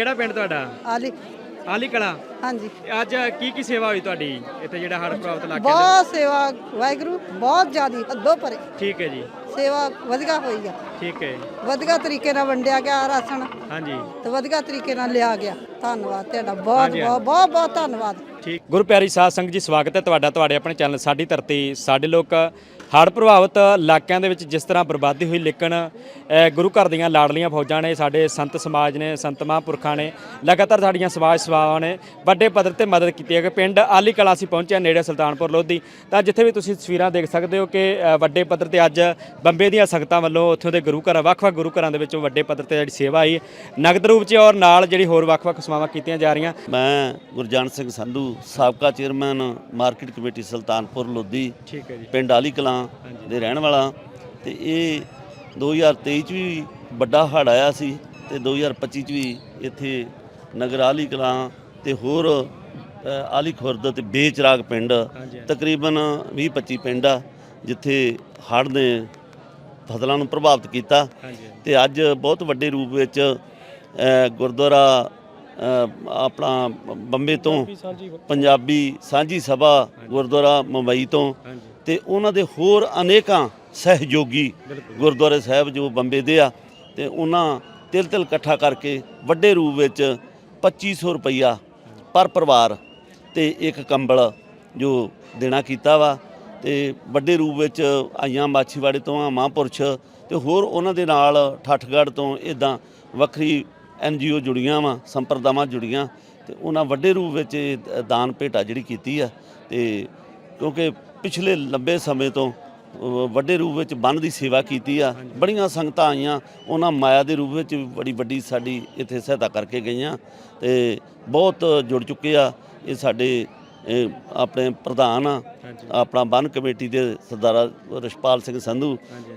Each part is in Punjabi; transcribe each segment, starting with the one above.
ਕਿਹੜਾ ਪਿੰਡ ਤੁਹਾਡਾ? ਆਲੀ। ਆਲੀ ਕਲਾ। ਹਾਂਜੀ। ਅੱਜ ਕੀ ਕੀ ਸੇਵਾ ਹੋਈ ਤੁਹਾਡੀ? ਇੱਥੇ ਜਿਹੜਾ ਹੜ੍ਹ ਪ੍ਰਭਾਵਿਤ ਇਲਾਕੇ ਦੇ ਬਹੁਤ ਸੇਵਾ ਵਾਹਿਗੁਰੂ ਬਹੁਤ ਜ਼ਿਆਦੀ ਹੱਦੋਂ ਪਰੇ ਠੀਕ ਹੈ ਜੀ। ਸੇਵਾ ਵਧੀਆ ਹੋਈ ਆ। ਠੀਕ ਹੈ। ਵਧੀਆ ਤਰੀਕੇ ਨਾਲ ਵੰਡਿਆ ਗਿਆ ਰਾਸ਼ਨ ਹਾਂਜੀ। ਤੇ ਵਧੀਆ ਤਰੀਕੇ ਨਾਲ ਲਿਆ ਗਿਆ। ਧੰਨਵਾਦ ਤੁਹਾਡਾ ਬਹੁਤ ਹਾਂਜੀ, ਬਹੁਤ ਬਹੁਤ ਬਹੁਤ ਧੰਨਵਾਦ। ਠੀਕ। ਗੁਰੂ ਪਿਆਰੀ ਸਾਧ ਸੰਗਤ ਜੀ ਸਵਾਗਤ ਹੈ ਤੁਹਾਡਾ ਤੁਹਾਡੇ ਆਪਣੇ ਚੈਨਲ ਸਾਡੀ ਧਰਤੀ ਸਾਡੇ ਲੋਕ ਹੜ੍ਹ ਪ੍ਰਭਾਵਿਤ ਇਲਾਕਿਆਂ ਦੇ ਵਿੱਚ ਜਿਸ ਤਰ੍ਹਾਂ ਬਰਬਾਦੀ ਹੋਈ ਲੇਕਿਨ ਗੁਰੂ ਘਰ ਦੀਆਂ ਲਾਡਲੀਆਂ ਫੌਜਾਂ ਨੇ ਸਾਡੇ ਸੰਤ ਸਮਾਜ ਨੇ ਸੰਤ ਮਹਾਂਪੁਰਖਾਂ ਨੇ ਲਗਾਤਾਰ ਸਾਡੀਆਂ ਸਮਾਜ ਸੇਵਾਵਾਂ ਨੇ ਵੱਡੇ ਪੱਧਰ ਤੇ ਮਦਦ ਕੀਤੀ ਹੈ ਕਿ ਪਿੰਡ ਆਲੀ ਕਲਾ ਅਸੀਂ ਪਹੁੰਚੇ ਹਾਂ ਨੇੜੇ ਸੁਲਤਾਨਪੁਰ ਲੋਧੀ। ਤਾਂ ਜਿੱਥੇ ਵੀ ਤੁਸੀਂ ਤਸਵੀਰਾਂ ਦੇਖ ਸਕਦੇ ਹੋ ਕਿ ਵੱਡੇ ਪੱਧਰ ਤੇ ਅੱਜ ਬੰਬੇ ਦੀਆਂ ਸੰਗਤਾਂ ਵੱਲੋਂ ਉੱਥੋਂ ਦੇ ਗੁਰੂ ਘਰ ਵੱਖ-ਵੱਖ ਗੁਰੂ ਘਰਾਂ ਦੇ ਵਿੱਚੋਂ ਵੱਡੇ ਪੱਧਰ ਤੇ ਜਿਹੜੀ ਸੇਵਾ ਆਈ ਨਗਦ ਰੂਪ 'ਚ ਔਰ ਨਾਲ ਜਿਹੜੀ ਹੋਰ ਵੱਖ-ਵੱਖ ਸੇਵਾਵਾਂ ਕੀਤੀਆਂ ਜਾ ਰਹੀਆਂ। ਮੈਂ ਗੁਰਜਾਨ ਸਿੰਘ ਸੰਧੂ ਸਾਬਕਾ chairman market committee Sultanpur Lodhi ਠੀਕ ਹੈ ਜੀ। ਪਿੰਡ ਆਲੀ ਕਲਾਂ ਦੇ ਰਹਿਣ ਵਾਲਾ ਤੇ ਇਹ 2023 ਚ ਵੀ ਵੱਡਾ ਹੜ੍ਹ ਆਇਆ ਸੀ ਤੇ 2025 ਚ ਵੀ ਇੱਥੇ ਨਗਰ ਆਲੀ ਕਲਾਂ ਤੇ ਹੋਰ ਆਲੀ ਖੁਰਦ ਤੇ ਬੇਚਰਾਗ ਪਿੰਡ। ਤਕਰੀਬਨ 20 25 ਪਿੰਡ ਆ ਜਿੱਥੇ ਹੜ੍ਹ ਨੇ ਫਸਲਾਂ ਨੂੰ ਪ੍ਰਭਾਵਿਤ ਕੀਤਾ। ਤੇ ਅੱਜ ਬਹੁਤ ਵੱਡੇ ਰੂਪ ਵਿੱਚ ਗੁਰਦੁਆਰਾ ਆਪਣਾ ਬੰਬੇ ਤੋਂ ਪੰਜਾਬੀ ਸਾਂਝੀ ਸਭਾ ਗੁਰਦੁਆਰਾ ਮੁੰਬਈ ਤੋਂ ਤੇ ਉਹਨਾਂ ਦੇ ਹੋਰ ਅਨੇਕਾਂ ਸਹਿਯੋਗੀ ਗੁਰਦੁਆਰੇ ਸਾਹਿਬ ਜੋ ਬੰਬੇ ਦੇ ਆ ਤੇ ਉਹਨਾਂ ਤਿਲ ਤਿਲ ਇਕੱਠਾ ਕਰਕੇ ਵੱਡੇ ਰੂਪ ਵਿੱਚ 2500 ਰੁਪਈਆ ਪਰ ਪਰਿਵਾਰ ਤੇ ਇੱਕ ਕੰਬਲ ਜੋ ਦੇਣਾ ਕੀਤਾ ਵਾ ਤੇ ਵੱਡੇ ਰੂਪ ਵਿੱਚ ਆਈਆਂ ਮਾਛੀਵਾੜੇ ਤੋਂ ਆ ਮਹਾਂਪੁਰਸ਼ ਤੇ ਹੋਰ ਉਹਨਾਂ ਦੇ ਨਾਲ ਠੱਠਗੜ੍ਹ ਤੋਂ ਇਦਾਂ ਵੱਖਰੀ ਐਨਜੀਓ ਜੁੜੀਆਂ ਵਾ ਸੰਪਰਦਾਵਾਂ ਜੁੜੀਆਂ ਤੇ ਉਹਨਾਂ ਵੱਡੇ ਰੂਪ ਵਿੱਚ ਇਹ ਦਾਨ ਭੇਟਾ ਜਿਹੜੀ ਕੀਤੀ ਆ ਤੇ ਕਿਉਂਕਿ ਪਿਛਲੇ ਲੰਬੇ ਸਮੇਂ ਤੋਂ ਵੱਡੇ ਰੂਪ ਵਿੱਚ ਬੰਨ ਦੀ ਸੇਵਾ ਕੀਤੀ ਆ। ਬੜੀਆਂ ਸੰਗਤਾਂ ਆਈਆਂ ਉਹਨਾਂ ਮਾਇਆ ਦੇ ਰੂਪ ਵਿੱਚ ਵੀ ਬੜੀ ਵੱਡੀ ਸਾਡੀ ਇੱਥੇ ਸਹਾਇਤਾ ਕਰਕੇ ਗਈਆਂ ਤੇ ਬਹੁਤ ਜੁੜ ਚੁੱਕੇ ਆ। ਇਹ ਸਾਡੇ ਇਹ ਆਪਣੇ ਪ੍ਰਧਾਨ ਆ ਆਪਣਾ ਬੰਨ ਕਮੇਟੀ ਦੇ ਸਰਦਾਰਾ ਰਸ਼ਪਾਲ ਸਿੰਘ ਸੰਧੂ।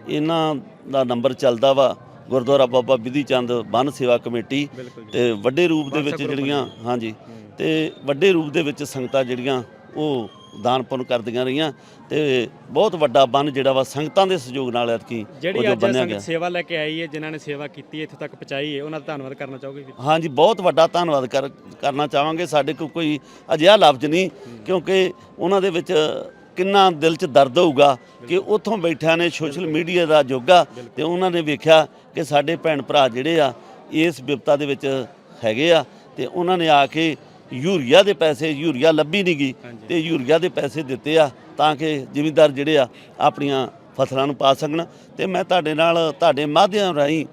ਇਹਨਾਂ ਦਾ ਨੰਬਰ ਚੱਲਦਾ ਵਾ ਗੁਰਦੁਆਰਾ ਬਾਬਾ ਬਿਧੀ ਚੰਦ ਬੰਨ ਸੇਵਾ ਕਮੇਟੀ ਤੇ ਵੱਡੇ ਰੂਪ ਦੇ ਵਿੱਚ ਜਿਹੜੀਆਂ ਹਾਂਜੀ ਤੇ ਵੱਡੇ ਰੂਪ ਦੇ ਵਿੱਚ ਸੰਗਤਾਂ ਜਿਹੜੀਆਂ ਉਹ ਦਾਨ ਪੁੰਨ ਕਰਦੀਆਂ ਰਹੀਆਂ ਤੇ ਬਹੁਤ ਵੱਡਾ ਬੰਨ ਜਿਹੜਾ ਵਾ ਸੰਗਤਾਂ ਦੇ ਸਹਿਯੋਗ ਨਾਲ ਐਤਕੀ ਉਹ ਜਿਹੜੀ ਜੋ ਅੱਜ ਬੰਨਿਆ ਸੰਗਤ ਗਿਆ। ਸੇਵਾ ਲੈ ਕੇ ਆਈ ਹੈ ਜਿਨ੍ਹਾਂ ਨੇ ਸੇਵਾ ਕੀਤੀ ਹੈ ਇੱਥੇ ਤੱਕ ਪਹੁੰਚਾਈ ਹੈ ਉਹਨਾਂ ਦਾ ਧੰਨਵਾਦ ਕਰਨਾ ਚਾਹੋਗੇ ਜੀ? ਹਾਂਜੀ ਬਹੁਤ ਵੱਡਾ ਧੰਨਵਾਦ ਕਰ ਕਰਨਾ ਚਾਹਾਂਗੇ। ਸਾਡੇ ਕੋਲ ਕੋਈ ਅਜਿਹਾ ਲਫ਼ਜ਼ ਨਹੀਂ ਕਿਉਂਕਿ ਉਹਨਾਂ ਦੇ ਵਿੱਚ ਕਿੰਨਾ ਦਿਲ 'ਚ ਦਰਦ ਹੋਊਗਾ ਕਿ ਉੱਥੋਂ ਬੈਠਿਆਂ ਨੇ ਸੋਸ਼ਲ ਮੀਡੀਆ ਦਾ ਜੋਗਾ ਤੇ ਉਹਨਾਂ ਨੇ ਵੇਖਿਆ ਕਿ ਸਾਡੇ ਭੈਣ ਭਰਾ ਜਿਹੜੇ ਆ ਇਸ ਵਿਪਤਾ ਦੇ ਵਿੱਚ ਹੈਗੇ ਆ ਤੇ ਉਹਨਾਂ ਨੇ ਆ ਕੇ ਯੂਰੀਆ ਦੇ ਪੈਸੇ ਯੂਰੀਆ ਲੱਭੀ ਨਹੀਂ ਗਈ ਤੇ ਯੂਰੀਆ ਦੇ ਪੈਸੇ ਦਿੱਤੇ ਆ ਤਾਂ ਕਿ ਜ਼ਿਮੀਂਦਾਰ ਜਿਹੜੇ ਆ ਆਪਣੀਆਂ ਫਸਲਾਂ ਨੂੰ ਪਾ ਸਕਣ। ਤੇ ਮੈਂ ਤੁਹਾਡੇ ਨਾਲ ਤੁਹਾਡੇ ਮਾਧਿਅਮ ਰਾਹੀਂ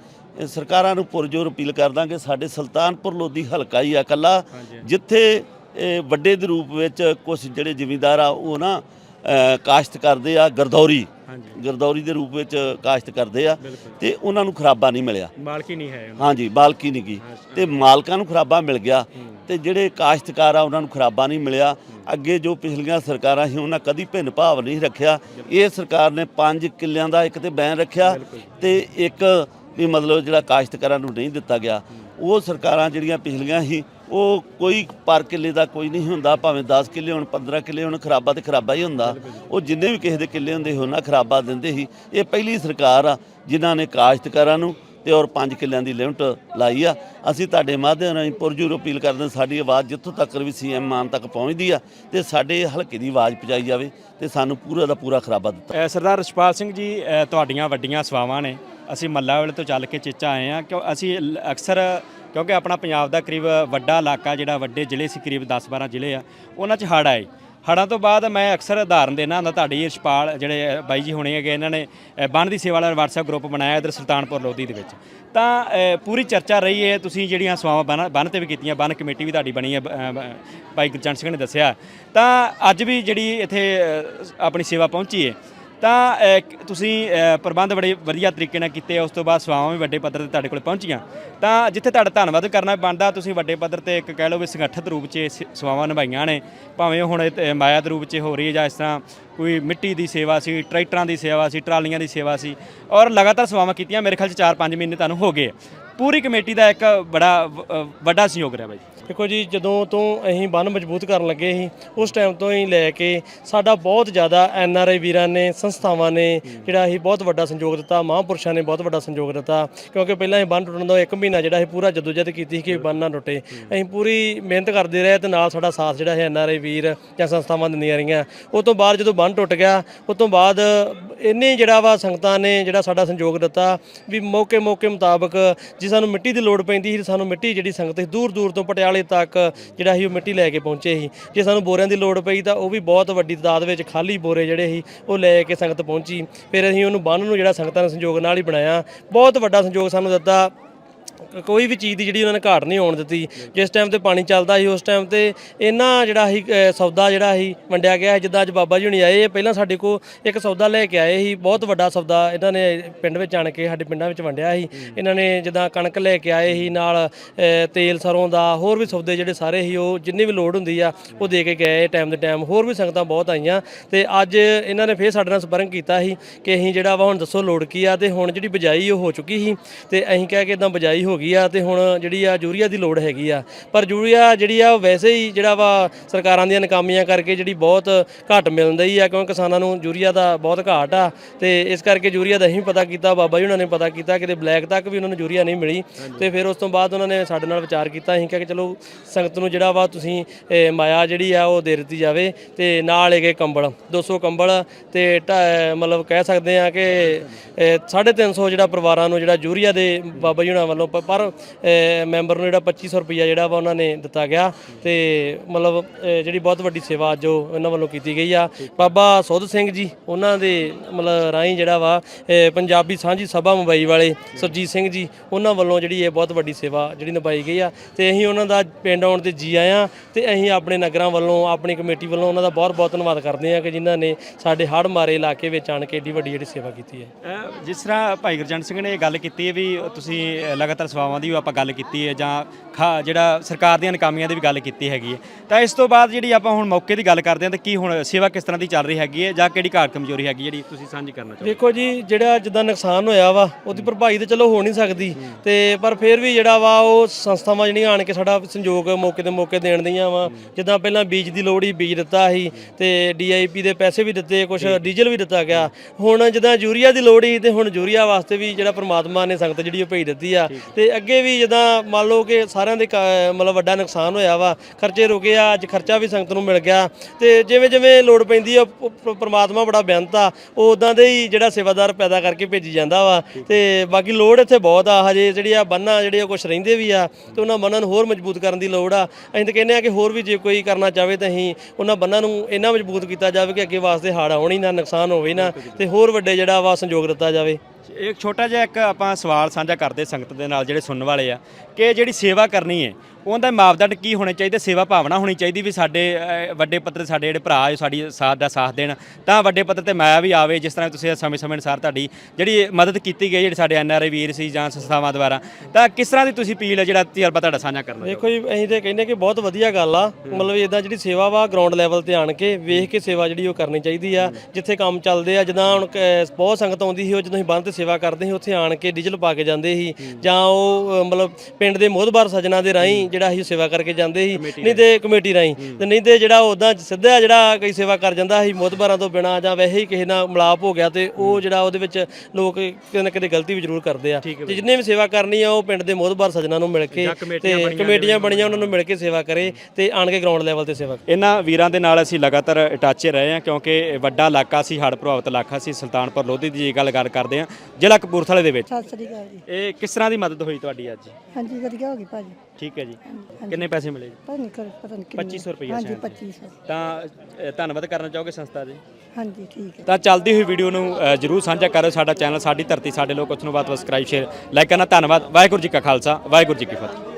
ਸਰਕਾਰਾਂ ਨੂੰ ਪੁਰਜੋਰ ਅਪੀਲ ਕਰਦਾ ਕਿ ਸਾਡੇ ਸੁਲਤਾਨਪੁਰ ਲੋਧੀ ਹਲਕਾ ਹੀ ਆ ਕੱਲਾ ਜਿੱਥੇ ਵੱਡੇ ਦੇ ਰੂਪ ਵਿੱਚ ਕੁਝ ਜਿਹੜੇ ਜ਼ਿਮੀਂਦਾਰ ਆ ਉਹ ਨਾ ਕਾਸ਼ਤ ਕਰਦੇ ਆ ਗਰਦੌਰੀ। ਗਰਦੌਰੀ ਦੇ ਰੂਪ ਵਿੱਚ ਕਾਸ਼ਤ ਕਰਦੇ ਆ। ਤੇ ਉਹਨਾਂ ਨੂੰ ਖਰਾਬਾ ਨਹੀਂ ਮਿਲਿਆ। ਮਾਲਕੀ ਨਹੀਂ ਹੈ। ਹਾਂਜੀ ਬਾਲਕੀ ਨਹੀਂ ਗਈ ਤੇ ਮਾਲਕਾਂ ਨੂੰ ਖਰਾਬਾ ਮਿਲ ਗਿਆ। ਤੇ ਜਿਹੜੇ ਕਾਸ਼ਤਕਾਰ ਆ ਉਹਨਾਂ ਨੂੰ ਖਰਾਬਾ ਨਹੀਂ ਮਿਲਿਆ। ਅੱਗੇ ਜੋ ਪਿਛਲੀਆਂ ਸਰਕਾਰਾਂ ਸੀ ਉਹਨਾਂ ਕਦੀ ਭਿੰਨ ਭਾਵ ਨਹੀਂ ਰੱਖਿਆ। ਇਹ ਸਰਕਾਰ ਨੇ 5 ਕਿੱਲਿਆਂ ਦਾ ਇੱਕ ਤੇ ਬੈਨ ਰੱਖਿਆ ਤੇ ਇੱਕ ਵੀ ਮਤਲਬ ਜਿਹੜਾ ਕਾਸ਼ਤਕਾਰਾਂ ਨੂੰ ਨਹੀਂ ਦਿੱਤਾ ਗਿਆ, ਉਹ ਸਰਕਾਰਾਂ ਜਿਹੜੀਆਂ ਪਿਛਲੀਆਂ ਸੀ, ਉਹ ਕੋਈ ਪਰ ਕਿੱਲੇ ਦਾ ਕੋਈ ਨਹੀਂ ਹੁੰਦਾ, ਭਾਵੇਂ 10 ਕਿੱਲੇ ਹੋਣ 15 ਕਿੱਲੇ ਹੋਣ, ਖਰਾਬਾ ਤੇ ਖਰਾਬਾ ਹੀ ਹੁੰਦਾ। ਉਹ ਜਿੰਨੇ ਵੀ ਕਿਸੇ ਦੇ ਕਿੱਲੇ ਹੁੰਦੇ ਸੀ, ਉਹਨਾਂ ਖਰਾਬਾ ਦਿੰਦੇ ਸੀ। ਇਹ ਪਹਿਲੀ ਸਰਕਾਰ ਆ, ਜਿਨ੍ਹਾਂ ਨੇ ਕਾਸ਼ਤਕਾਰਾਂ ਨੂੰ ਤੇ ਔਰ 5 ਕਿੱਲਿਆਂ ਦੀ ਲਿਮਟ ਲਾਈ ਆ। ਅਸੀਂ ਤੁਹਾਡੇ ਮਾਧਿਅਮ ਰਾਹੀਂ ਪੁਰਜੋਰ ਅਪੀਲ ਕਰਦੇ ਸਾਡੀ ਆਵਾਜ਼ ਜਿੱਥੋਂ ਤੱਕ ਵੀ ਸੀਐਮ ਮਾਨ ਤੱਕ ਪਹੁੰਚਦੀ ਆ, ਤੇ ਸਾਡੇ ਹਲਕੇ ਦੀ ਆਵਾਜ਼ ਪਹੁੰਚਾਈ ਜਾਵੇ ਤੇ ਸਾਨੂੰ ਪੂਰਾ ਦਾ ਪੂਰਾ ਖਰਾਬਾ ਦਿੱਤਾ ਸਰਦਾਰ ਰਸ਼ਪਾਲ ਸਿੰਘ ਜੀ ਤੁਹਾਡੀਆਂ ਵੱਡੀਆਂ ਸੇਵਾਵਾਂ ਨੇ। ਅਸੀਂ ਮੱਲਾ ਵਾਲੇ ਤੋਂ ਚੱਲ ਕੇ ਚੇਚਾ ਆਏ ਆ ਕਿਉਂ ਅਸੀਂ ਅਕਸਰ ਕਿਉਂਕਿ ਆਪਣਾ ਪੰਜਾਬ ਦਾ ਕਰੀਬ ਵੱਡਾ ਇਲਾਕਾ ਜਿਹੜਾ ਵੱਡੇ ਜ਼ਿਲ੍ਹੇ ਸੀ ਕਰੀਬ 10-12 ਜ਼ਿਲ੍ਹੇ ਆ ਉਹਨਾਂ 'ਚ ਹੜ੍ਹ ਆਏ। ਹੜ੍ਹਾਂ ਤੋਂ ਬਾਅਦ ਮੈਂ ਅਕਸਰ ਉਦਾਹਰਨ ਦੇਣਾ ਹੁੰਦਾ ਤੁਹਾਡੀ ਰਸ਼ਪਾਲ ਜਿਹੜੇ ਬਾਈ ਜੀ ਹੋਣੇ ਹੈਗੇ ਇਹਨਾਂ ਨੇ ਅ, ਦੀ ਸੇਵਾ ਵਾਲਾ WhatsApp ਗਰੁੱਪ ਬਣਾਇਆ ਇਧਰ ਸੁਲਤਾਨਪੁਰ ਲੋਧੀ ਦੇ ਵਿੱਚ। ਤਾਂ ਪੂਰੀ ਚਰਚਾ ਰਹੀ ਹੈ ਤੁਸੀਂ ਜਿਹੜੀਆਂ ਸੇਵਾਵਾਂ ਬੰਨ ਬੰਨ ਤੇ ਵੀ ਕੀਤੀਆਂ ਬੰਨ ਕਮੇਟੀ ਵੀ ਤੁਹਾਡੀ ਬਣੀ ਹੈ ਭਾਈ ਗੁਰਜੰਟ ਸਿੰਘ ਨੇ ਦੱਸਿਆ। ਤਾਂ ਅੱਜ ਵੀ ਜਿਹੜੀ ਇੱਥੇ ਆਪਣੀ ਸੇਵਾ ਪਹੁੰਚੀ ਹੈ ਤਾਂ ਅ, ਤੁਸੀਂ ਪ੍ਰਬੰਧ ਬੜੇ ਵਧੀਆ ਤਰੀਕੇ ਨਾਲ ਕੀਤੇ ਉਸ ਤੋਂ ਬਾਅਦ ਸੇਵਾਵਾਂ ਵੀ ਵੱਡੇ ਪੱਧਰ ਤੇ ਤੁਹਾਡੇ ਕੋਲ ਪਹੁੰਚੀਆਂ। ਤਾਂ ਜਿੱਥੇ ਤੁਹਾਡਾ ਧੰਨਵਾਦ ਕਰਨਾ ਬਣਦਾ ਤੁਸੀਂ ਵੱਡੇ ਪੱਧਰ ਤੇ ਇੱਕ ਕਹਿ ਲਓ ਵੀ ਸੰਗਠਿਤ ਰੂਪ 'ਚ ਸ- ਸੇਵਾਵਾਂ ਨਿਭਾਈਆਂ ਨੇ। ਭਾਵੇਂ ਉਹ ਹੁਣ ਮਾਇਆ ਦੇ ਰੂਪ 'ਚ ਹੋ ਰਹੀ ਹੈ ਜਾਂ ਇਸ ਤਰ੍ਹਾਂ ਕੋਈ ਮਿੱਟੀ ਦੀ ਸੇਵਾ ਸੀ ਟਰੈਕਟਰਾਂ ਦੀ ਸੇਵਾ ਸੀ ਟਰਾਲੀਆਂ ਦੀ ਸੇਵਾ ਸੀ ਔਰ ਲਗਾਤਾਰ ਸੇਵਾਵਾਂ ਕੀਤੀਆਂ ਮੇਰੇ ਖਿਆਲ 'ਚ 4-5 ਮਹੀਨੇ ਤੁਹਾਨੂੰ ਹੋ ਗਏ। ਪੂਰੀ ਕਮੇਟੀ ਦਾ ਇੱਕ ਬੜਾ ਵੱਡਾ ਸਹਿਯੋਗ ਰਿਹਾ ਬਾਈ। ਦੇਖੋ ਜੀ, ਜਦੋਂ ਤੋਂ ਅਸੀਂ ਬੰਨ ਮਜ਼ਬੂਤ ਕਰਨ ਲੱਗੇ ਸੀ, ਉਸ ਟਾਈਮ ਤੋਂ ਹੀ ਲੈ ਕੇ ਸਾਡਾ ਬਹੁਤ ਜ਼ਿਆਦਾ ਐਨ ਆਰ ਆਈ ਵੀਰਾਂ ਨੇ, ਸੰਸਥਾਵਾਂ ਨੇ ਜਿਹੜਾ ਅਸੀਂ ਬਹੁਤ ਵੱਡਾ ਸੰਯੋਗ ਦਿੱਤਾ, ਮਹਾਂਪੁਰਸ਼ਾਂ ਨੇ ਬਹੁਤ ਵੱਡਾ ਸੰਯੋਗ ਦਿੱਤਾ, ਕਿਉਂਕਿ ਪਹਿਲਾਂ ਇਹ ਬੰਨ ਟੁੱਟਣ ਦਾ ਇੱਕ ਮਹੀਨਾ ਜਿਹੜਾ ਅਸੀਂ ਪੂਰਾ ਜਦੋਜਹਿਦ ਕੀਤੀ ਸੀ ਕਿ ਬੰਨ ਨਾ ਟੁੱਟੇ। ਅਸੀਂ ਪੂਰੀ ਮਿਹਨਤ ਕਰਦੇ ਰਹੇ ਤੇ ਨਾਲ ਸਾਡਾ ਸਾਥ ਜਿਹੜਾ ਹੈ ਐਨ ਆਰ ਆਈ ਵੀਰ ਜਾਂ ਸੰਸਥਾਵਾਂ ਦਿੰਦੀਆਂ ਰਹੀਆਂ। ਉਸ ਤੋਂ ਬਾਅਦ ਜਦੋਂ ਬੰਨ ਟੁੱਟ ਗਿਆ, ਉਸ ਤੋਂ ਬਾਅਦ ਇੰਨੇ ਜਿਹੜਾ ਵਾ ਸੰਗਤਾਂ ਨੇ ਜਿਹੜਾ ਸਾਡਾ ਸੰਯੋਗ ਦਿੱਤਾ ਵੀ ਮੌਕੇ ਮੌਕੇ ਮੁਤਾਬਕ ਜੇ ਸਾਨੂੰ ਮਿੱਟੀ ਦੀ ਲੋੜ ਪੈਂਦੀ ਸੀ ਸਾਨੂੰ ਮਿੱਟੀ ਜਿਹੜੀ ਸੰਗਤ ਸੀ ਦੂਰ ਦੂਰ ਤੋਂ ਪਟਿਆਲੇ ਤੱਕ ਜਿਹੜਾ ਸੀ ਉਹ ਮਿੱਟੀ ਲੈ ਕੇ ਪਹੁੰਚੇ ਸੀ। ਜੇ ਸਾਨੂੰ ਬੋਰਿਆਂ ਦੀ ਲੋੜ ਪਈ ਤਾਂ ਉਹ ਵੀ ਬਹੁਤ ਵੱਡੀ ਤਾਦਾਦ ਵਿੱਚ ਖਾਲੀ ਬੋਰੇ ਜਿਹੜੇ ਸੀ, ਉਹ ਲੈ ਕੇ ਸੰਗਤ ਪਹੁੰਚੀ। ਫਿਰ ਅਸੀਂ ਉਹਨੂੰ ਬੰਨ ਨੂੰ ਜਿਹੜਾ ਸੰਗਤਾਂ ਦੇ ਸੰਯੋਗ ਨਾਲ ਹੀ ਬਣਾਇਆ। ਬਹੁਤ ਵੱਡਾ ਸੰਯੋਗ ਸਾਨੂੰ ਦਿੱਤਾ। ਕੋਈ ਵੀ ਚੀਜ਼ ਦੀ ਜਿਹੜੀ ਉਹਨਾਂ ਨੇ ਘਾਟ ਨਹੀਂ ਆਉਣ ਦਿੱਤੀ। ਜਿਸ ਟਾਈਮ ਤੇ ਪਾਣੀ ਚੱਲਦਾ ਸੀ ਉਸ ਟਾਈਮ ਤੇ ਇਹਨਾਂ ਜਿਹੜਾ ਸੀ ਸੌਦਾ ਜਿਹੜਾ ਸੀ ਵੰਡਿਆ ਗਿਆ। ਜਿੱਦਾਂ ਅੱਜ ਬਾਬਾ ਜੀ ਹੁਣੀ ਆਏ ਇਹ ਪਹਿਲਾਂ ਸਾਡੇ ਕੋਲ ਇੱਕ ਸੌਦਾ ਲੈ ਕੇ ਆਏ ਸੀ। ਬਹੁਤ ਵੱਡਾ ਸੌਦਾ ਇਹਨਾਂ ਨੇ ਪਿੰਡ ਵਿੱਚ ਆਣ ਕੇ ਸਾਡੇ ਪਿੰਡਾਂ ਵਿੱਚ ਵੰਡਿਆ ਸੀ। ਇਹਨਾਂ ਨੇ ਜਿੱਦਾਂ ਕਣਕ ਲੈ ਕੇ ਆਏ ਸੀ ਨਾਲ ਤੇਲ ਸਰੋਂ ਦਾ ਹੋਰ ਵੀ ਸੌਦੇ ਜਿਹੜੇ ਸਾਰੇ ਸੀ ਉਹ ਜਿੰਨੀ ਵੀ ਲੋੜ ਹੁੰਦੀ ਆ ਉਹ ਦੇ ਕੇ ਗਏ ਟਾਈਮ ਦੇ ਟਾਈਮ ਹੋਰ ਵੀ ਸੰਗਤਾਂ ਬਹੁਤ ਆਈਆਂ। ਤੇ ਅੱਜ ਇਹਨਾਂ ਨੇ ਫੇਰ ਸਾਡੇ ਨਾਲ ਸੰਪਰਕ ਕੀਤਾ ਸੀ ਕਿ ਅਸੀਂ ਜਿਹੜਾ ਵਾ ਹੁਣ ਦੱਸੋ ਲੋੜ ਕੀ ਆ। ਤੇ ਹੁਣ ਜਿਹੜੀ ਬਜਾਈ ਉਹ ਹੋ ਚੁੱਕੀ ਸੀ। ਤੇ ਅਸੀਂ ਕਹਿ ਕੇ ਇਦਾਂ ਬਜਾਈ ਹੋ ਗਈ ਆ ਤੇ ਹੁਣ ਜਿਹੜੀ ਆ ਯੂਰੀਆ ਦੀ ਲੋੜ ਹੈਗੀ ਆ। ਪਰ ਯੂਰੀਆ ਜਿਹੜੀ ਆ ਉਹ ਵੈਸੇ ਹੀ ਜਿਹੜਾ ਵਾ ਸਰਕਾਰਾਂ ਦੀਆਂ ਨਕਾਮੀਆਂ ਕਰਕੇ ਜਿਹੜੀ ਬਹੁਤ ਘੱਟ ਮਿਲਦੀ ਆ ਕਿਉਂਕਿ ਕਿਸਾਨਾਂ ਨੂੰ ਯੂਰੀਆ ਦਾ ਬਹੁਤ ਘਾਟ ਆ। ਤੇ ਇਸ ਕਰਕੇ ਯੂਰੀਆ ਦਾ ਅਸੀਂ ਪਤਾ ਕੀਤਾ, ਬਾਬਾ ਜੀ ਉਹਨਾਂ ਨੇ ਪਤਾ ਕੀਤਾ, ਕਿਤੇ ਬਲੈਕ ਤੱਕ ਵੀ ਉਹਨਾਂ ਨੂੰ ਯੂਰੀਆ ਨਹੀਂ ਮਿਲੀ। ਤੇ ਫਿਰ ਉਸ ਤੋਂ ਬਾਅਦ ਉਹਨਾਂ ਨੇ ਸਾਡੇ ਨਾਲ ਵਿਚਾਰ ਕੀਤਾ, ਅਸੀਂ ਕਿਹਾ ਕਿ ਚਲੋ ਸੰਗਤ ਨੂੰ ਜਿਹੜਾ ਵਾ ਤੁਸੀਂ ਇਹ ਮਾਇਆ ਜਿਹੜੀ ਆ ਉਹ ਦੇ ਦਿੱਤੀ ਜਾਵੇ ਤੇ ਨਾਲ ਹੈਗੇ ਕੰਬਲ 200 ਕੰਬਲ ਤੇ ਢਾ- ਮਤਲਬ ਕਹਿ ਸਕਦੇ ਆ ਕਿ ਇਹ 350 ਜਿਹੜਾ ਪਰਿਵਾਰਾਂ ਨੂੰ ਜਿਹੜਾ ਯੂਰੀਆ ਦੇ ਬਾਬਾ ਜੀ ਉਹਨਾਂ ਵੱਲੋਂ ਪ- ਪਰ ਮੈਂਬਰ ਨੂੰ ਜਿਹੜਾ 2500 ਰੁਪਈਆ ਜਿਹੜਾ ਵਾ ਉਹਨਾਂ ਨੇ ਦਿੱਤਾ ਗਿਆ ਤੇ ਮਤਲਬ ਜਿਹੜੀ ਬਹੁਤ ਵੱਡੀ ਸੇਵਾ ਜੋ ਇਹਨਾਂ ਵੱਲੋਂ ਕੀਤੀ ਗਈ ਆ। ਬਾਬਾ ਸੁੱਧ ਸਿੰਘ ਜੀ, ਉਹਨਾਂ ਦੇ ਮਤਲਬ ਰਾਹੀਂ ਜਿਹੜਾ ਵਾ ਪੰਜਾਬੀ ਸਾਂਝੀ ਸਭਾ ਮੁੰਬਈ ਵਾਲੇ ਸੁਰਜੀਤ ਸਿੰਘ ਜੀ, ਉਹਨਾਂ ਵੱਲੋਂ ਜਿਹੜੀ ਇਹ ਬਹੁਤ ਵੱਡੀ ਸੇਵਾ ਜਿਹੜੀ ਨਿਭਾਈ ਗਈ ਆ। ਤੇ ਅਸੀਂ ਉਹਨਾਂ ਦਾ ਪਿੰਡ ਆਉਣ ਤੇ ਜੀ ਆਇਆਂ ਤੇ ਅਸੀਂ ਆਪਣੇ ਨਗਰਾਂ ਵੱਲੋਂ, ਆਪਣੀ ਕਮੇਟੀ ਵੱਲੋਂ ਉਹਨਾਂ ਦਾ ਬਹੁਤ ਬਹੁਤ ਧੰਨਵਾਦ ਕਰਦੇ ਹਾਂ ਕਿ ਜਿਨ੍ਹਾਂ ਨੇ ਸਾਡੇ ਹੜ੍ਹ ਮਾਰੇ ਇਲਾਕੇ ਵਿੱਚ ਆਣ ਕੇ ਏਡੀ ਵੱਡੀ ਜਿਹੜੀ ਸੇਵਾ ਕੀਤੀ ਹੈ। ਜਿਸ ਤਰ੍ਹਾਂ ਭਾਈ ਗੁਰਜੰਟ ਸਿੰਘ ਨੇ ਇਹ ਗੱਲ ਕੀਤੀ ਹੈ ਵੀ ਤੁਸੀਂ ਲਗਾਤਾਰ ਸੇਵਾਵਾਂ ਦੀ ਵੀ ਆਪਾਂ ਗੱਲ ਕੀਤੀ ਹੈ ਜਾਂ ਖਾ ਜਿਹੜਾ ਸਰਕਾਰ ਦੀਆਂ ਨਾਕਾਮੀਆਂ ਦੀ ਵੀ ਗੱਲ ਕੀਤੀ ਹੈਗੀ ਹੈ। ਤਾਂ ਇਸ ਤੋਂ ਬਾਅਦ ਜਿਹੜੀ ਆਪਾਂ ਹੁਣ ਮੌਕੇ ਦੀ ਗੱਲ ਕਰਦੇ ਹਾਂ ਤਾਂ ਕੀ ਹੁਣ ਸੇਵਾ ਕਿਸ ਤਰ੍ਹਾਂ ਦੀ ਚੱਲ ਰਹੀ ਹੈਗੀ ਹੈ ਜਾਂ ਕਿਹੜੀ ਘਾਟ ਕਮਜ਼ੋਰੀ ਹੈਗੀ ਜਿਹੜੀ ਤੁਸੀਂ ਸਾਂਝੀ ਕਰਨਾ ਚਾਹੋ ਵੇਖੋ ਜੀ ਜਿਹੜਾ ਜਿੱਦਾਂ ਨੁਕਸਾਨ ਹੋਇਆ ਵਾ ਉਹਦੀ ਭਰਪਾਈ ਤੇ ਚਲੋ ਹੋ ਨਹੀਂ ਸਕਦੀ। ਤੇ ਪਰ ਫਿਰ ਵੀ ਜਿਹੜਾ ਵਾ ਉਹ ਸੰਸਥਾਵਾਂ ਜਿਹੜੀਆਂ ਆਣ ਕੇ ਸਾਡਾ ਸੰਯੋਗ ਮੌਕੇ ਤੇ ਮੌਕੇ ਦੇਣ ਦੀਆਂ ਵਾ। ਜਿੱਦਾਂ ਪਹਿਲਾਂ ਬੀਜ ਦੀ ਲੋੜ ਹੀ ਬੀਜ ਦਿੱਤਾ ਸੀ ਤੇ ਡੀਆਈਪੀ ਦੇ ਪੈਸੇ ਵੀ ਦਿੱਤੇ ਕੁਝ ਡੀਜ਼ਲ ਵੀ ਦਿੱਤਾ ਗਿਆ। ਹੁਣ ਜਿੱਦਾਂ ਯੂਰੀਆ ਦੀ ਲੋੜ ਹੀ ਤੇ ਹੁਣ ਯੂਰੀਆ ਵਾਸਤੇ ਵੀ ਜਿਹੜਾ ਪ੍ਰਮਾਤਮਾ ਨੇ ਸੰਗਤ ਜਿਹੜੀ ਉਹ ਭੇਜ ਦਿੱਤੀ ਆ। ਤੇ ਅੱਗੇ ਵੀ ਜਿੱਦਾਂ ਮੰਨ ਲਓ ਕਿ ਸਾਰਿਆਂ ਦੇ ਕ- ਮਤਲਬ ਵੱਡਾ ਨੁਕਸਾਨ ਹੋਇਆ ਵਾ, ਖਰਚੇ ਰੁਕੇ ਆ, ਅੱਜ ਖਰਚਾ ਵੀ ਸੰਗਤ ਨੂੰ ਮਿਲ ਗਿਆ। ਤੇ ਜਿਵੇਂ ਜਿਵੇਂ ਲੋੜ ਪੈਂਦੀ ਆ ਪ- ਪ੍ਰਮਾਤਮਾ ਬੜਾ ਬੇਅੰਤ ਆ, ਉਹ ਉਦਾਂ ਦੇ ਹੀ ਜਿਹੜਾ ਸੇਵਾਦਾਰ ਪੈਦਾ ਕਰਕੇ ਭੇਜੀ ਜਾਂਦਾ ਵਾ। ਤੇ ਬਾਕੀ ਲੋੜ ਇੱਥੇ ਬਹੁਤ ਆ, ਹਜੇ ਜਿਹੜੀ ਆ ਬੰਨਾ ਜਿਹੜੇ ਕੁਝ ਰਹਿੰਦੇ ਵੀ ਆ, ਤੇ ਉਹਨਾਂ ਬੰਨਾਂ ਨੂੰ ਹੋਰ ਮਜ਼ਬੂਤ ਕਰਨ ਦੀ ਲੋੜ ਆ। ਅਸੀਂ ਤਾਂ ਕਹਿੰਦੇ ਆ ਕਿ ਹੋਰ ਵੀ ਜੇ ਕੋਈ ਕਰਨਾ ਚਾਹਵੇ ਤਾਂ ਅਸੀਂ ਉਹਨਾਂ ਬੰਨਾਂ ਨੂੰ ਇੰਨਾ ਮਜ਼ਬੂਤ ਕੀਤਾ ਜਾਵੇ ਕਿ ਅੱਗੇ ਵਾਸਤੇ ਹਾੜ ਆਉਣ ਨਾ, ਨੁਕਸਾਨ ਹੋਵੇ ਨਾ, ਤੇ ਹੋਰ ਵੱਡੇ ਜਿਹੜਾ ਵਾ ਸੰਯੋਗ ਦਿੱਤਾ ਜਾਵੇ। ਇੱਕ ਛੋਟਾ ਜਿਹਾ ਇੱਕ ਆਪਾਂ ਸਵਾਲ ਸਾਂਝਾ ਕਰਦੇ ਸੰਗਤ ਦੇ ਨਾਲ ਜਿਹੜੇ ਸੁਣਨ ਵਾਲੇ ਆ ਕਿ ਜਿਹੜੀ ਸੇਵਾ ਕਰਨੀ ਹੈ ਉਹਦਾ ਮਾਪਦੰਡ ਕੀ ਹੋਣੇ ਚਾਹੀਦੇ? ਸੇਵਾ ਭਾਵਨਾ ਹੋਣੀ ਚਾਹੀਦੀ ਵੀ ਸਾਡੇ ਅਹ, ਵੱਡੇ ਪੱਧਰ ਤੇ ਸਾਡੇ ਜਿਹੜੇ ਭਰਾ ਆ, ਸਾਡੀ ਸਾਥ ਦਾ ਸਾਥ ਦੇਣ। ਤਾਂ ਵੱਡੇ ਪੱਧਰ ਤੇ ਮਾਇਆ ਵੀ ਆਵੇ ਜਿਸ ਤਰ੍ਹਾਂ ਤੁਸੀਂ ਸਮੇਂ-ਸਮੇਂ ਅਨੁਸਾਰ ਤੁਹਾਡੀ ਜਿਹੜੀ ਮਦਦ ਕੀਤੀ ਗਈ ਜਿਹੜੇ ਸਾਡੇ ਐਨਆਰਆਈ ਵੀਰ ਸੀ ਜਾਂ ਸੰਸਥਾਵਾਂ ਦੁਆਰਾ ਤਾਂ ਕਿਸ ਤਰ੍ਹਾਂ ਦੀ ਤੁਸੀਂ ਅਪੀਲ ਹੈ ਜਿਹੜਾ ਤਜਰਬਾ ਤੁਹਾਡਾ ਸਾਂਝਾ ਕਰਨਾ ਦੇਖੋ ਜੀ ਅਸੀਂ ਤੇ ਕਹਿੰਦੇ ਕਿ ਬਹੁਤ ਵਧੀਆ ਗੱਲ ਆ। ਮਤਲਬ ਇਦਾਂ ਜਿਹੜੀ ਸੇਵਾ ਵਾ ਗਰਾਊਂਡ ਲੈਵਲ ਤੇ ਆਣ ਕੇ ਵੇਖ ਕੇ ਸੇਵਾ ਜਿਹੜੀ ਉਹ ਕਰਨੀ ਚਾਹੀਦੀ ਆ ਜਿੱਥੇ ਕੰਮ ਚੱਲਦੇ ਆ ਜਿੱਦਾਂ ਹੁਣ ਕ- ਬਹੁਤ ਸੰਗਤ ਆਉਂਦੀ ਸੀ ਉਹ ਜਦੋਂ ਅਸੀਂ ਬੰਦ ਤੇ ਸੇਵਾ ਕਰਦੇ ਸੀ ਉੱਥੇ ਆਣ ਕੇ ਡੀਜ਼ਲ ਪਾ ਕੇ ਜਾਂਦੇ ਸੀ ਜਾਂ ਉਹ ਅ, ਮਤਲਬ ਪਿੰਡ ਦੇ ਮੋਹਦਬਾਰ ਸੱਜਣਾ ਦੇ ਰਾਹੀਂ ਜਿਹੜਾ ਅਸੀਂ ਸੇਵਾ ਕਰਕੇ ਜਾਂਦੇ ਸੀ ਨਹੀਂ ਤੇ ਕਮੇਟੀ ਰਾਹੀਂ ਤੇ ਨਹੀਂ ਤੇ ਜਿਹੜਾ ਉਦਾਂ ਸਿੱਧਾ ਜਿਹੜਾ ਕੋਈ ਸੇਵਾ ਕਰ ਜਾਂਦਾ ਸੀ ਮੋਹਦਬਾਰਾਂ ਤੋਂ ਬਿਨਾ ਜਾਂ ਵੈਸੇ ਹੀ ਕਿਸੇ ਨਾਲ ਮਿਲਾਪ ਹੋ ਗਿਆ ਤੇ ਉਹ ਜਿਹੜਾ ਉਹਦੇ ਵਿੱਚ ਲੋਕ ਕਿਤੇ ਨਾ ਕਿਤੇ ਗਲਤੀ ਵੀ ਜ਼ਰੂਰ ਕਰਦੇ ਆ। ਤੇ ਜਿੰਨੇ ਵੀ ਸੇਵਾ ਕਰਨੀ ਆ ਉਹ ਪਿੰਡ ਦੇ ਮੋਹਦਬਾਰ ਸੱਜਣਾ ਨੂੰ ਮਿਲ ਕੇ ਤੇ ਕਮੇਟੀਆਂ ਬਣੀਆਂ ਉਹਨਾਂ ਨੂੰ ਮਿਲ ਕੇ ਸੇਵਾ ਕਰੇ ਤੇ ਆਣ ਕੇ ਗਰਾਊਂਡ ਲੈਵਲ ਤੇ ਸੇਵਾ ਕਰੇ। ਇਹਨਾਂ ਵੀਰਾਂ ਦੇ ਨਾਲ ਅਸੀਂ ਲਗਾਤਾਰ ਟੱਚੇ ਰਹੇ ਹਾਂ ਕਿਉਂਕਿ ਵੱਡਾ ਇਲਾਕਾ ਸੀ ਹੜ੍ਹ ਪ੍ਰਭਾਵਿਤ ਇਲਾਕਾ ਸੀ ਸੁਲਤਾਨਪੁਰ ਲੋਧੀ ਦੀ ਗੱਲ ਗੱਲ ਕਰਦੇ ਹਾਂ। ਜ਼ਿਲ੍ਹਾ ਕਪੂਰਥਲੇ ਦੇ ਵਿੱਚ। ਸਤਿ ਸ੍ਰੀ ਅਕਾਲ ਜੀ। ਇਹ ਕਿਸ ਤਰ੍ਹਾਂ ਦੀ ਮਦਦ ਹੋਈ ਤੁਹਾਡੀ ਅੱਜ? ਹਾਂਜੀ ਵਧੀਆ ਹੋ ਗਈ ਭਾਜੀ। ਠੀਕ ਹੈ ਜੀ। ਕਿੰਨੇ ਪੈਸੇ ਮਿਲੇ ਜੀ? ਪਤਾ ਨਹੀਂ ਕਰ ਪਤਾ ਨਹੀਂ ਕਿੰਨੇ। 2500 ਰੁਪਈਆ ਹਾਂਜੀ ਸ਼ਾਇਦ। 2500 ਤਾਂ ਅ, ਧੰਨਵਾਦ ਕਰਨਾ ਚਾਹੋਗੇ ਸੰਸਥਾ ਦੇ। ਹਾਂਜੀ ਠੀਕ ਹੈ। ਤਾਂ ਚੱਲਦੀ ਹੋਈ ਵੀਡੀਓ ਨੂੰ ਅ, ਜਰੂਰ ਸਾਂਝਾ ਕਰੋ ਸਾਡਾ ਚੈਨਲ ਸਾਡੀ ਧਰਤੀ ਸਾਡੇ ਲੋਕ ਉਸ ਨੂੰ ਬਾਤ ਸਬਸਕ੍ਰਾਈਬ ਸ਼ੇਅਰ ਲਾਈਕ ਕਰਨਾ। ਧੰਨਵਾਦ। ਵਾਹਿਗੁਰੂ ਜੀ ਕਾ ਖਾਲਸਾ ਵਾਹਿਗੁਰੂ ਜੀ ਕੀ ਫਤਿਹ।